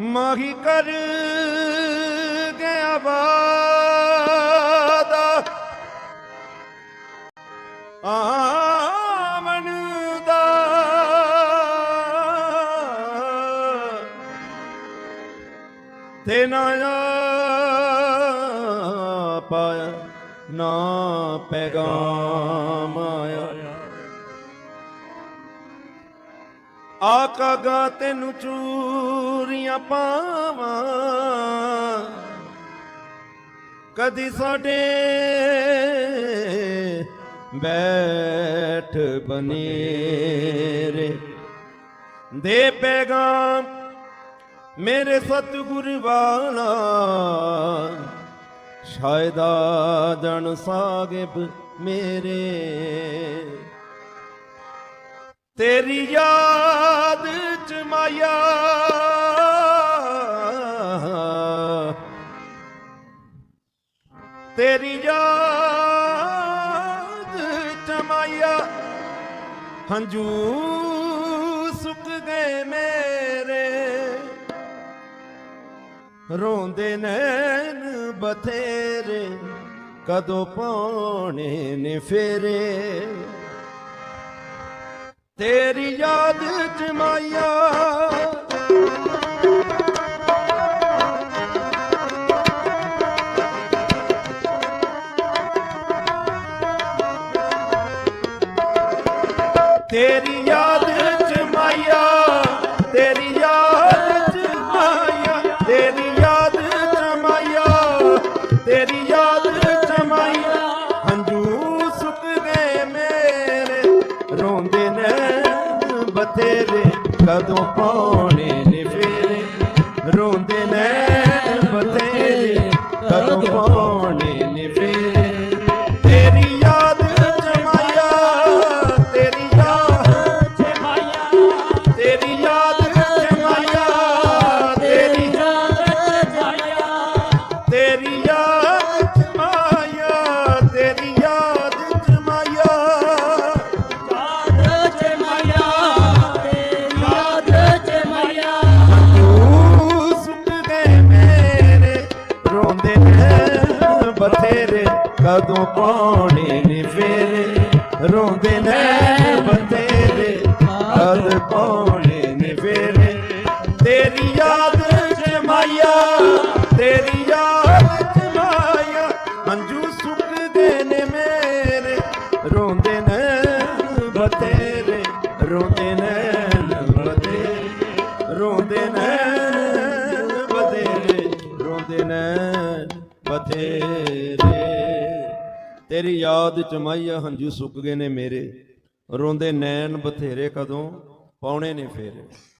ਮਾਹੀ ਕਰ ਗਿਆ ਵਾਦਾ। ਆਵਣ ਦਾ। ਤੇ ਨਾ ਆ ਪਾਇਆ ਨਾ ਪੈਗਾਮ ਆਇਆ। ਆਕਾ ਗਾ ਤੈਨੂੰ ਚੂਰੀਆਂ ਪਾਵਾਂ। ਕਦੀ ਸਾਡੇ ਬੈਠ ਬਨੇਰੇ ਦੇ ਪੈਗਾਮ ਮੇਰੇ ਸਤਿਗੁਰ ਵਾਲਾ, ਸ਼ਾਇਦਾ ਜਨ ਸਾਹਿਬ ਮੇਰੇ। ਤੇਰੀ ਯਾਦ ਚ ਮਾਇਆ। ਤੇਰੀ ਯਾਦ ਚ ਮਾਇਆ। ਹੰਝੂ ਸੁੱਕ ਗਏ ਮੇਰੇ। ਰੋਂਦੇ ਨੈਣ ਬਥੇਰੇ। ਕਦੋਂ ਪਾਉਣੇ ਨੇ ਫੇਰੇ। ਤੇਰੀ ਯਾਦ ਚ ਮਾਇਆ। ਤੇਰੀ ਯਾਦ ਚ ਮਾਇਆ, ਤੇਰੀ ਯਾਦ ਚ ਮਾਇਆ, ਤੇਰੀ ਯਾਦ ਚ ਮਾਇਆ, ਤੇਰੀ ਰੋਂਦੇ ਨੇ ਬਥੇਰੇ ਕਦੋਂ ਪਾਉਣੇ ਨੇ ਫੇਰੇ। ਰੋਂਦੇ ਨੇ ਬਥੇਰੇ ਕਦੋਂ ਪਾਉਣੇ ਬਥੇਰੇ, ਕਦੋਂ ਪਾਉਣੇ ਨੇ ਫੇਰੇ? ਰੋਂਦੇ ਨੇ ਬਥੇਰੇ, ਕਦ ਪਾਉਣੇ ਨੇ ਫੇਰੇ? ਤੇਰੀ ਯਾਦ ਚ ਮਾਇਆ, ਤੇਰੀ ਯਾਦ ਚ ਮਾਇਆ, ਮੰਜੂ ਸੁੱਕਦੇ ਨੇ ਮੇਰੇ। ਰੋਂਦੇ ਨੇ ਬਥੇਰੇ, ਰੋਂਦੇ ਨੇ ਬਥੇਰੇ। ਰੋਂਦੇ ਨੇ ਬਥੇਰੇ, ਰੋਂਦੇ ਨੇ ਬਥੇਰੇ। ਤੇਰੀ ਯਾਦ ਚ ਮਾਇਆ ਹੰਝੂ ਸੁੱਕ ਗਏ ਨੇ ਮੇਰੇ। ਰੋਂਦੇ ਨੈਣ ਬਥੇਰੇ ਕਦੋਂ ਪਾਉਣੇ ਨੇ ਫੇਰੇ।